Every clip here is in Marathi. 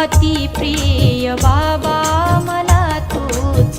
अति प्रिय बाबा मला तूच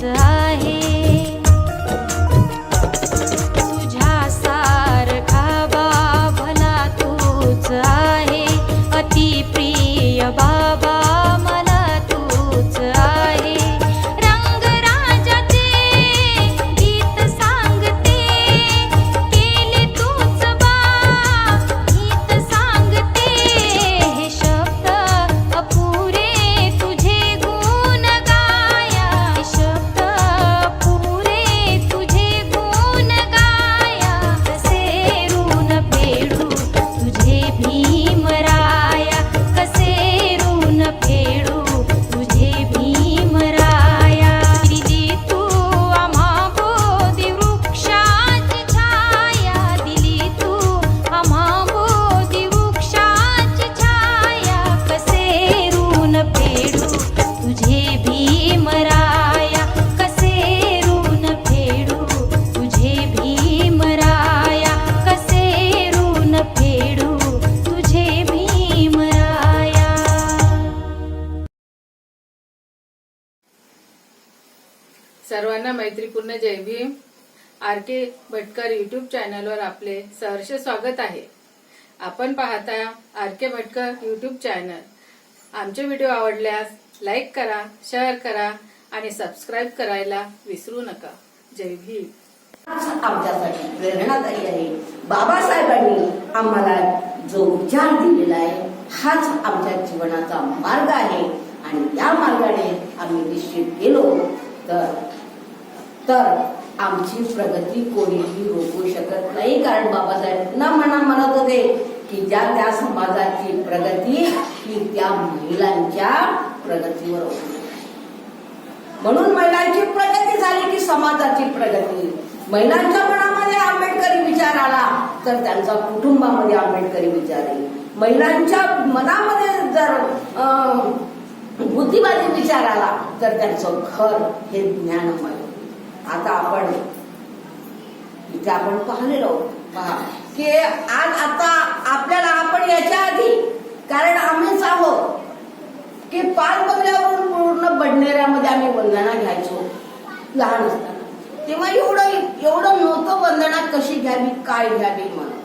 के भटकर युट्यूब चॅनलवर आपले सहर्ष स्वागत आहे. आपण पाहता R K Bhatkar YouTube channel आमचे व्हिडिओ आवडल्यास लाईक करा शेअर करा आणि सबस्क्राईब करायला विसरू नका. जय भीम. आमच्यासाठी प्रेरणादायी आहे. बाबासाहेबांनी आम्हाला जो विचार दिलेला आहे हाच आमच्या जीवनाचा मार्ग आहे. आणि या मार्गाने आम्ही निश्चित गेलो. तर तर आमची प्रगती कोणीही रोखू शकत नाही. कारण बाबासाहेब म्हणा म्हणत होते की ज्या त्या समाजाची प्रगती ही त्या महिलांच्या प्रगतीवर म्हणून महिलांची प्रगती झाली की समाजाची प्रगती. महिलांच्या मनामध्ये आंबेडकरी विचार आला तर त्यांचा कुटुंबामध्ये आंबेडकरी विचार येईल. महिलांच्या मनामध्ये जर अं, बुद्धिवादी विचार आला तर त्यांचं घर हे ज्ञानमय आता आपण इथे आपण पाहिलेलो पहा. की आज आता आपल्याला आपण याच्या आधी कारण आम्हीच आहोत की पाच बंगल्यावरून पूर्ण बडनेऱ्यामध्ये आम्ही वंदना घ्यायचो लहान असताना. तेव्हा एवढं एवढं नव्हतं वंदना कशी घ्यावी काय घ्यावी म्हणून.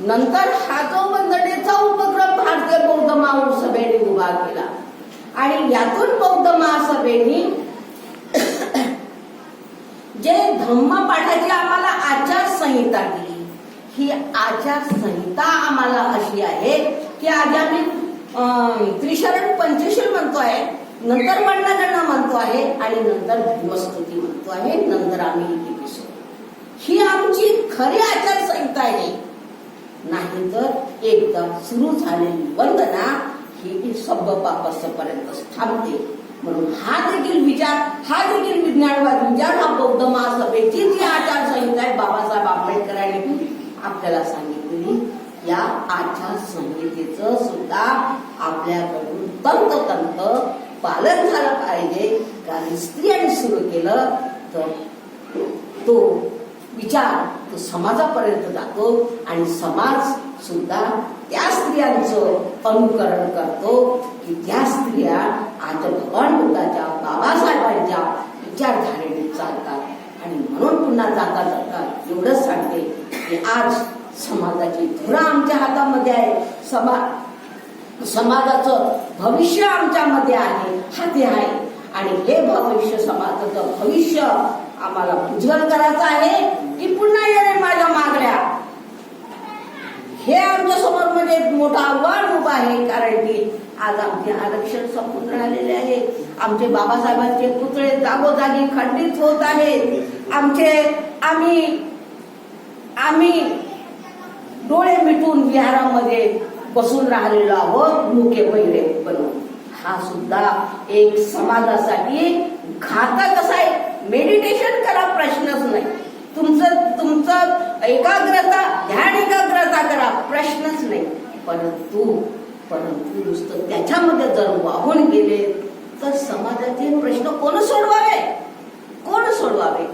नंतर हा जो वंदनेचा उपक्रम भारतीय बौद्ध महासभेने उभा केला. आणि यातून बौद्ध महासभेने जे धम्म पाठाची आम्हाला आचारसंहिता दिली ही आचारसंहिता आम्हाला अशी आहे की आज आम्ही अं, त्रिशरण पंचशील म्हणतो आहे नंतर मंडगण म्हणतो आहे आणि नंतर धर्मस्तुती म्हणतो आहे नंतर आम्ही ही ही आमची खरी आचारसंहिता आहे. नाही तर एकदा सुरू झालेली वंदना ही सब पर्यंत थांबते. म्हणून हा देखील विचार हा देखील विज्ञानवाद विचार हा बौद्ध महासभेची जी आचारसंहिता आहे बाबासाहेब आंबेडकरांनी आपल्याला सांगितलेली. या आचारसंहितेचं सुद्धा आपल्याकडून तंतोतंत पालन झालं पाहिजे. कारण स्त्रियांनी सुरू केलं तर तो विचार तो समाजापर्यंत जातो आणि समाज सुद्धा त्या स्त्रियांचं अनुकरण करतो की त्या स्त्रिया आज भगवान बुद्धाच्या बाबासाहेबांच्या विचारधारेने चालतात आणि म्हणून पुन्हा जाता जाता एवढंच सांगते की आज समाजाची धुरा आमच्या हातामध्ये आहे. समा समाजाचं भविष्य आमच्यामध्ये आहे. हाती आहे. आणि हे भविष्य समाजाचं भविष्य आम्हाला उज्ज्वल करायचं आहे की पुन्हा येणे माझ्या मागण्या. हे आमच्यासमोर म्हणजे एक मोठं आव्हान उभं आहे कारण की आज आमचे आरक्षण संपून राहिलेले आहे. आमचे बाबासाहेबांचे पुतळे जागोजागी खंडित होत आहेत. आमचे आम्ही आम्ही डोळे मिटून विहारामध्ये बसून राहिलेलो आहोत मुके वैरे बनवून. हा सुद्धा एक समाजासाठी घातक असा आहे मेडिटेशन करा प्रश्नच नाही. तुमचं तुमचं एकाग्रता ध्यान एकाग्रता करा प्रश्नच नाही. परंतु परंतु नुसतं त्याच्यामध्ये जर वाहून गेले तर समाजाचे प्रश्न कोण सोडवावे? कोण सोडवावे?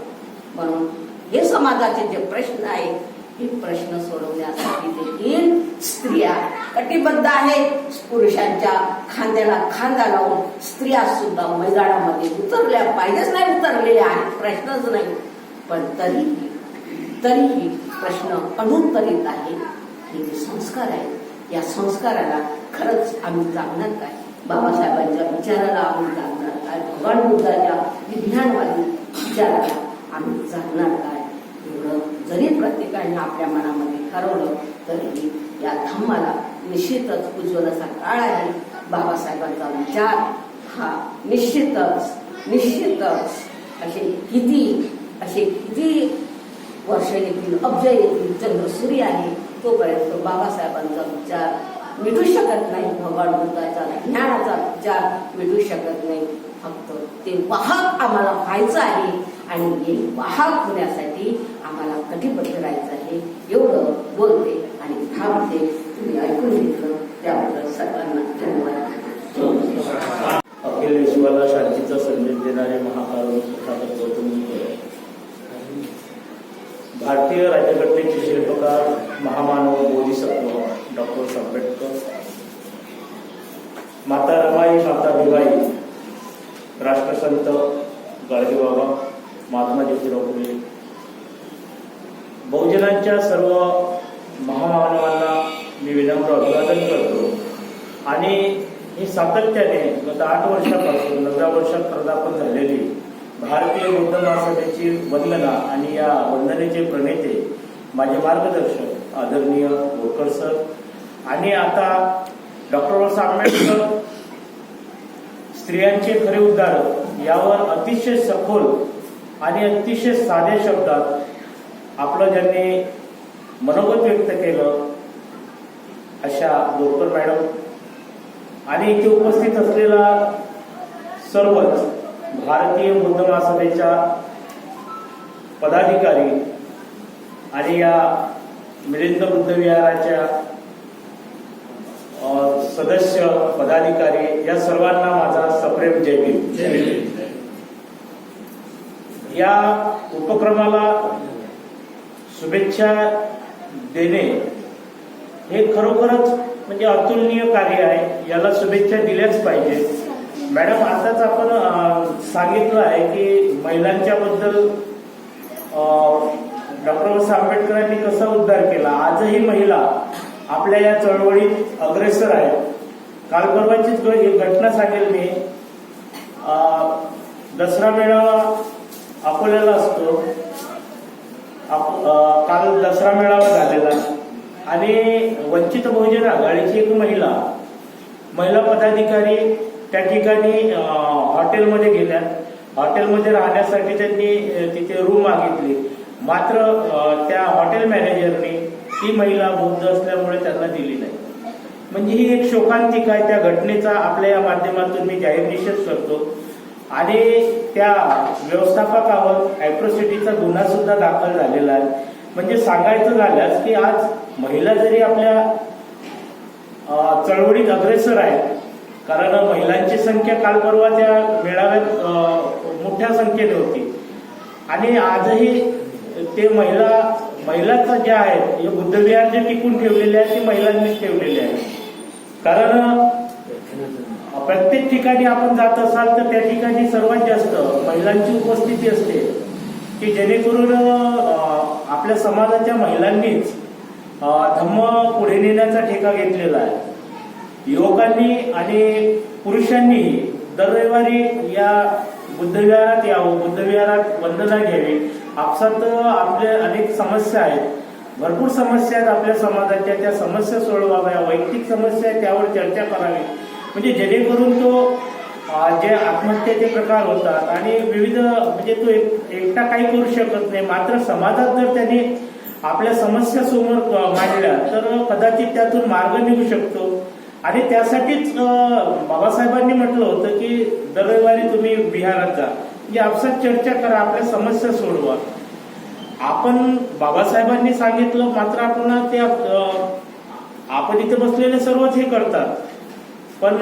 म्हणून हे समाजाचे जे प्रश्न आहेत हे प्रश्न सोडवण्यासाठी देखील स्त्रिया कटिबद्ध आहेत. पुरुषांच्या खांद्याला खांदा लावून स्त्रिया सुद्धा मैदानामध्ये उतरल्या पाहिजेच नाही उतरलेल्या आहेत. प्रश्नच नाही. पण तरीही तरीही प्रश्न अनुत्तरित आहे. हे जे संस्कार आहेत या संस्काराला खरंच आम्ही जागणार काय बाबासाहेबांच्या विचाराला आम्ही जागणार काय भगवान बुद्धाच्या विज्ञानवादी विचाराला आम्ही जगणार काय? एवढं जरी प्रत्येकाने आपल्या मनामध्ये ठरवलं तरी या धम्माला निश्चितच उज्ज्वल असा काळ आहे. बाबासाहेबांचा विचार हा निश्चितच निश्चितच. असे किती असे किती वर्ष येतील अब्ज येतील चंद्र सूर्य आहे तोपर्यंत बाबासाहेबांचा विचार मिटू शकत नाही. भगवान बुद्धाचा ज्ञानाचा विचार मिटू शकत नाही. फक्त ते वाहक आम्हाला व्हायचं आहे. आणि हे वाहक होण्यासाठी आम्हाला कटिबद्ध राहायचं आहे एवढं बोलते आणि थांबते. तुम्ही ऐकून घेतलं. त्याबद्दल सर्वांना धन्यवाद. अखिल विश्वाला शांतीचा संदेश देणारे महाकारण तथागत गौतम भारतीय राज्यघटनेचे शिल्पकार महामानव बोधिसत्व डॉक्टर आंबेडकर. माता रमाई माता भिवाई राष्ट्रसंत गाडगेबाबा. महात्मा ज्योतिराव फुले. बहुजनांच्या सर्व महामानवांना मी विनम्र अभिवादन करतो. आणि ही सातत्याने गत आठ वर्षापासून नव्या वर्षात पदार्पण झालेली भारतीय बौद्ध महासभेची वंदना आणि या वंदनेचे प्रणेते माझे मार्गदर्शक आदरणीय बोरकर सर आणि आता डॉक्टर बाबासाहेब आंबेडकर स्त्रियांचे खरे उद्धार यावर अतिशय सखोल आणि अतिशय साध्या शब्दात आपलं ज्यांनी मनोगत व्यक्त केलं अशा बोरकर मॅडम आणि इथे उपस्थित असलेला सर्वच भारतीय बुद्ध महासभेच्या पदाधिकारी आणि या मिलिंद बुद्ध विहाराच्या सदस्य पदाधिकारी या सर्वांना माझा सप्रेम जय या उपक्रमाला शुभेच्छा देणे हे खरोखरच म्हणजे अतुलनीय कार्य आहे. याला शुभेच्छा दिल्याच पाहिजे. मॅडम आताच आपण सांगितलं आहे की महिलांच्या बद्दल डॉक्टर बाबासाहेब आंबेडकरांनी कसा उद्धार केला? आजही महिला आपल्या या चळवळीत अग्रेसर आहेत. काल परवाचीच घटना सांगेल मी. दसरा मेळावा अकोल्याला असतो. आप- काल दसरा मेळावा झालेला. आणि वंचित बहुजन आघाडीची एक महिला महिला पदाधिकारी त्या ठिकाणी हॉटेलमध्ये गेल्या. हॉटेलमध्ये राहण्यासाठी त्यांनी तिथे रूम मागितली. मात्र त्या हॉटेल मॅनेजरने ती महिला बौद्ध असल्यामुळे त्यांना दिली नाही. म्हणजे ही एक शोकांतिका आहे. त्या घटनेचा आपल्या या माध्यमातून मी जाहीर निषेध करतो. आणि त्या व्यवस्थापकावर अॅट्रॉसिटीचा गुन्हा सुद्धा दाखल झालेला आहे. म्हणजे सांगायचं झाल्यास की आज महिला जरी आपल्या चळवळीत अग्रेसर आहेत कारण महिलांची संख्या काल परवा त्या मेळाव्यात मोठ्या संख्येने होती. आणि आजही ते महिला महिलाच ज्या आहेत हे बुद्धविहार जे टिकून ठेवलेले आहेत ते महिलांनीच ठेवलेले आहे कारण प्रत्येक ठिकाणी आपण जात असाल तर त्या ठिकाणी सर्वात जास्त महिलांची उपस्थिती असते. की जेणेकरून आपल्या समाजाच्या महिलांनीच धम्म पुढे नेण्याचा ठेका घेतलेला आहे. युवकांनी आणि पुरुषांनी दर रविवारी या बुद्धविहारात यावं बुद्धविहारात वंदना घ्यावी. आपसात आपल्या अनेक समस्या आहेत. भरपूर समस्या आहेत आपल्या समाजाच्या. त्या समस्या सोडवाव्या वैयक्तिक समस्या आहेत त्यावर चर्चा करावी. म्हणजे जेणेकरून तो जे आत्महत्येचे प्रकार होतात आणि विविध म्हणजे तो एक- एकटा काही करू शकत नाही. मात्र समाजात जर त्यांनी आपल्या समस्या समोर मांडल्या तर कदाचित त्यातून मार्ग निघू शकतो. आणि त्यासाठीच बाबासाहेबांनी म्हटलं होतं की दर रविवारी तुम्ही बिहारात जा. म्हणजे आपसात चर्चा करा आपल्या समस्या सोडवा. आपण बाबासाहेबांनी सांगितलं मात्र आपण ते आपण इथे बसलेले सर्वच हे करतात. पण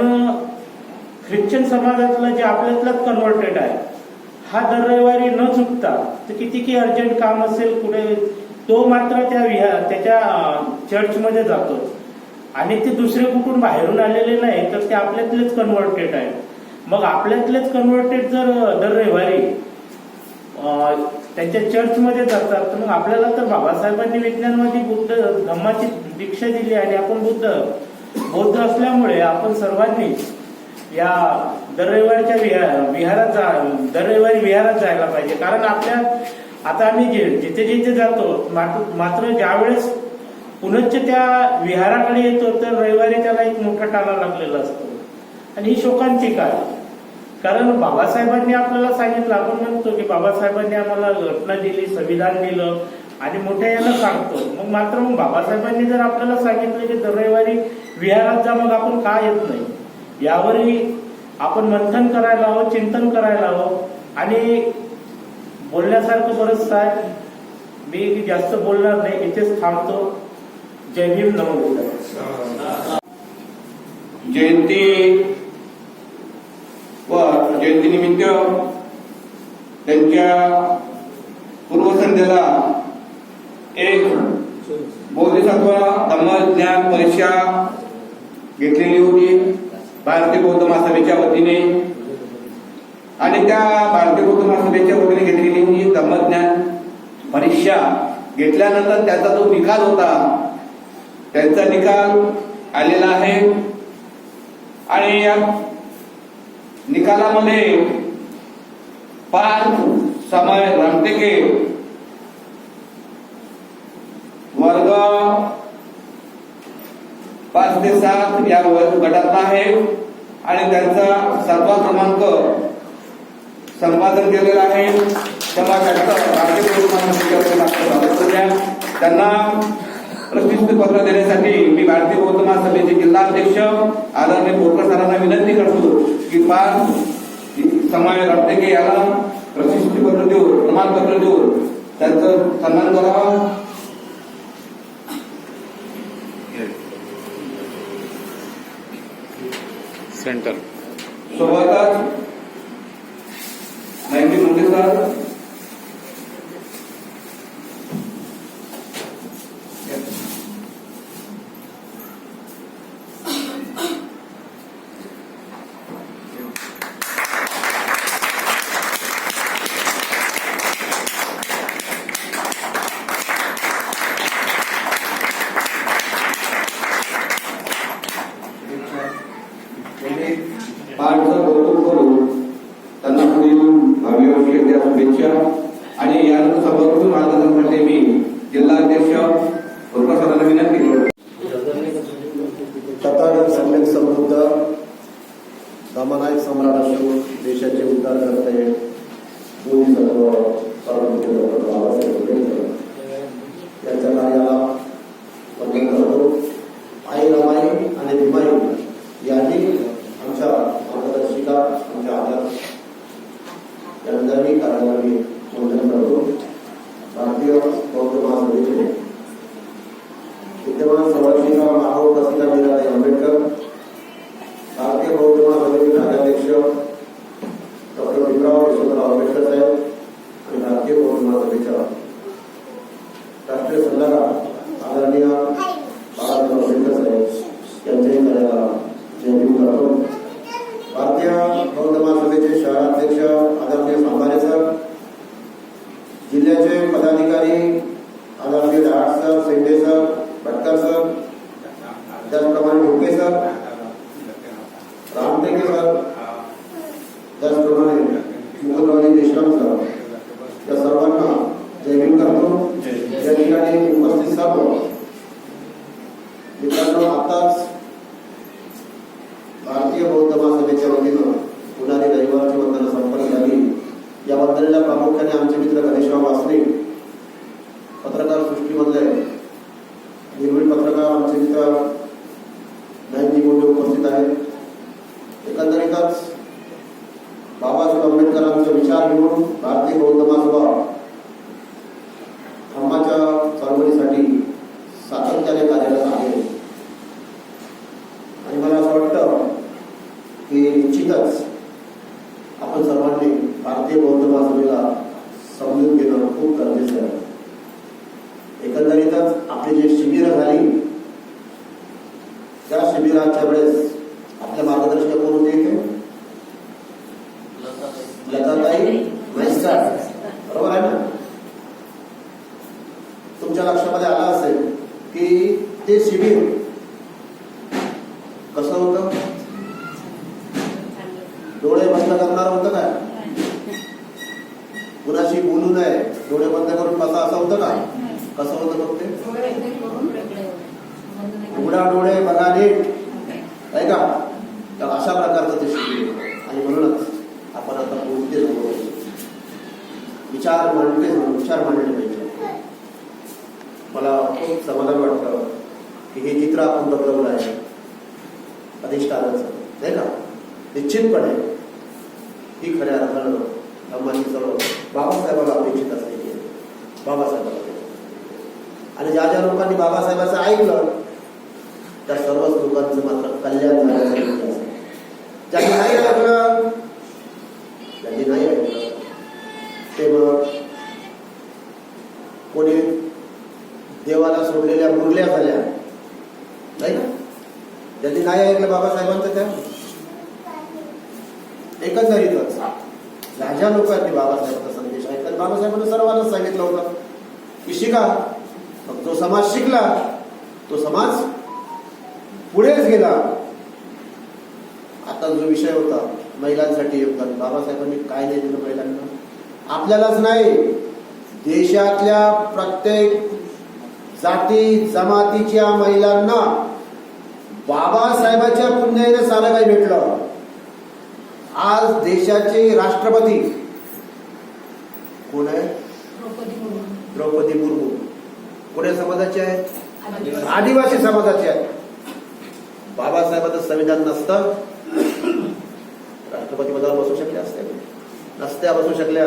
ख्रिश्चन समाजातलं जे आपल्यातलाच कन्व्हर्टेड आहे हा दर रविवारी न चुकता तर किती की अर्जंट काम असेल कुठे तो मात्र त्या विहार त्याच्या चर्चमध्ये जातो आणि ते दुसरे कुठून बाहेरून आलेले नाही तर ते आपल्यातलेच कन्व्हर्टेड आहे मग आपल्यातलेच कन्व्हर्टेड जर दर रविवारी त्यांच्या चर्चमध्ये जातात तर मग आपल्याला तर बाबासाहेबांनी विज्ञानवादी बुद्ध धम्माची दीक्षा दिली आणि आपण बुद्ध बौद्ध असल्यामुळे आपण सर्वांनी या दर रविवारच्या विहार विहारात जा दर रविवारी विहारात जायला पाहिजे. कारण आपल्या आता आम्ही जे जिथे जिथे जातो मात्र मात्र ज्यावेळेस पुनश्च त्या विहाराकडे येतो तर रविवारी त्याला एक मोठा टाळा लागलेला असतो. आणि ही शोकांतिका आहे कारण बाबासाहेबांनी आपल्याला सांगितलं आपण म्हणतो की बाबासाहेबांनी आम्हाला घटना दिली संविधान दिलं आणि मोठ्या याला सांगतो. मग मात्र मग बाबासाहेबांनी जर आपल्याला सांगितलं की दर रविवारी विहारात जा मग आपण का येत नाही? यावरही आपण मंथन करायला हवं चिंतन करायला हवं. आणि बोलण्यासारखं बरंच आहे मी जास्त बोलणार नाही इथेच थांबतो. जय भीम नमो जयंती व जयंतीनिमित्त त्यांच्या पूर्वसंध्येला एक बोधिसत्व धम्मज्ञान परीक्षा घेतलेली होती भारतीय बौद्ध महासभेच्या वतीने. आणि त्या भारतीय बौद्ध महासभेच्या वतीने घेतलेली ही धम्मज्ञान परीक्षा घेतल्यानंतर त्याचा जो निकाल होता त्यांचा निकाल आलेला आहे. आणि या निकालामध्ये पाच समय रामटेके वर्ग पाच ते सात या गटात गटातला आहे. आणि त्यांचा सर्वात क्रमांक संपादन केलेला आहे. त्यांना प्रसिद्ध पत्र देण्यासाठी मी भारतीय बौद्ध महासभेचे जिल्हाध्यक्ष आदरणीय बोरकर सरांना विनंती करतो की पाच समाय रामटेके याला प्रसिद्धी पत्र देऊन प्रमाणपत्र देऊन त्यांचं सन्मान करावा. सेंटर सोबतच नाईन्टी मुंडे सर उघडा डोळे बघा नीट. आहे का? तर अशा प्रकारचं ते शिकले आणि म्हणूनच आपण आता बोलते विचार मांडते विचार मांडले पाहिजे. मला खूप समाधान वाटतं की हे चित्र आपण बदलवलं आहे. अधिष्ठानाचं. नाही का? निश्चितपणे ही खऱ्या अर्थानं धर्माची सर्व बाबासाहेबाला अपेक्षित असलेली आहे. बाबासाहेबाला आणि ज्या ज्या लोकांनी बाबासाहेबाचं ऐकलं त्या सर्वच लोकांचं मात्र कल्याण झाल्याचं माहिती असेल. ज्यांनी नाही ऐकलं ज्यांनी नाही ऐकलं ते मग कोणी देवाला सोडलेल्या मुरल्या झाल्या नाही का ज्यांनी नाही ऐकलं बाबासाहेबांचं त्या? एकंदरीतच ज्या ज्या लोकांनी बाबासाहेबांचा संदेश ऐकला बाबासाहेबांनी सर्वांनाच सांगितलं होतं. की शिका. मग जो समाज शिकला तो समाज पुढेच गेला. आता जो विषय होता महिलांसाठी योगदान बाबासाहेबांनी काय नाही दिलं महिलांना? आपल्यालाच नाही. देशातल्या प्रत्येक जाती जमातीच्या महिलांना बाबासाहेबाच्या पुण्याने सारं काही भेटलं. आज देशाचे राष्ट्रपती. कोण आहे? द्रौपदी मुर्मू. कोण्या समाजाचे आहेत आदिवासी. समाजाचे आहेत बाबासाहेबांचं संविधान नसतं. राष्ट्रपती पदावर बसू शकले असते नसत्या बसू शकल्या.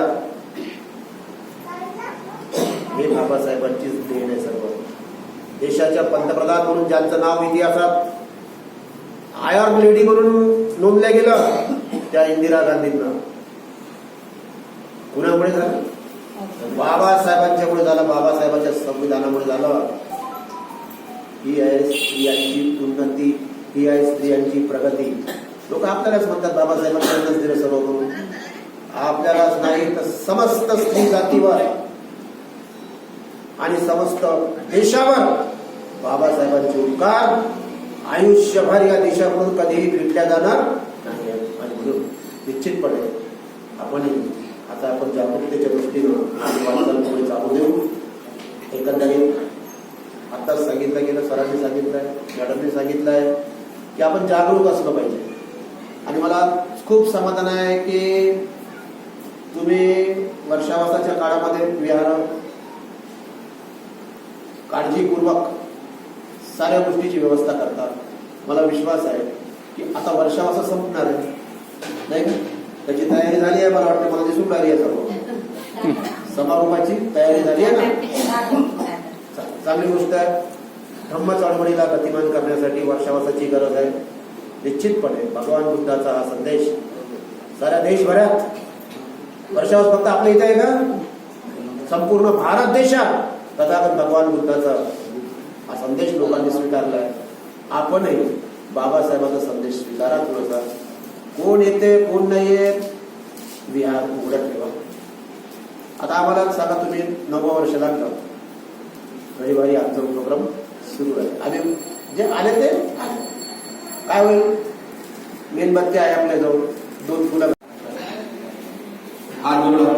हे बाबासाहेबांचीच देण आहे सर्व. देशाच्या पंतप्रधान म्हणून ज्यांचं नाव इतिहासात आयर्न लेडी म्हणून नोंदल्या गेलं त्या इंदिरा गांधींना. कुणामुळे झालं? बाबासाहेबांच्यामुळे झालं बाबासाहेबांच्या संविधानामुळे झालं. ही आहे स्त्रियांची उन्नती ही आहे स्त्रियांची प्रगती. लोक आपल्यालाच म्हणतात बाबासाहेबांकडूनच दिलं सर्व करून आपल्यालाच नाही तर समस्त स्त्री जातीवर आणि समस्त देशावर बाबासाहेबांचे उपकार आयुष्यभर या देशाकडून कधीही फिटल्या जाणार नाही आणि म्हणून निश्चितपणे आपण आता आपण जागरूकतेच्या दृष्टीनं आपली वाटचाल पुढे चालू देऊ. एकंदरीत आताच सांगितलं गेलं सरांनी सांगितलंय मॅडमने सांगितलंय की आपण जागरूक असलं पाहिजे. आणि मला खूप समाधान आहे की तुम्ही वर्षावासाच्या काळामध्ये विहार काळजीपूर्वक साऱ्या गोष्टीची व्यवस्था करतात. मला विश्वास आहे की आता वर्षावासा संपणार आहे. नाही का? त्याची तयारी झाली आहे मला वाटतं मला दिसून राहिली आहे सर्व. समारोपाची तयारी झाली आहे ना? चा- चांगली गोष्ट आहे. धम्म चळवळीला गतिमान करण्यासाठी वर्षावासाची गरज आहे. निश्चितपणे भगवान बुद्धाचा हा संदेश साऱ्या देशभरात. वर्षावास फक्त आपल्या इथे आहे का? संपूर्ण भारत देशात. तथागत भगवान बुद्धाचा हा संदेश लोकांनी स्वीकारलाय. आपणही बाबासाहेबांचा संदेश स्वीकारा थोडासा. कोण येते कोण नाही येत विहार उघडत ठेवा. आता आम्हाला सांगा तुम्ही नववं वर्ष लागलं. रविवारी आमचा उपक्रम सुरू आहे. आम्ही जे आले ते आले. काय होईल? मेणबत्ती आहे आपल्याजवळ दोन फुलं. हात जोडा.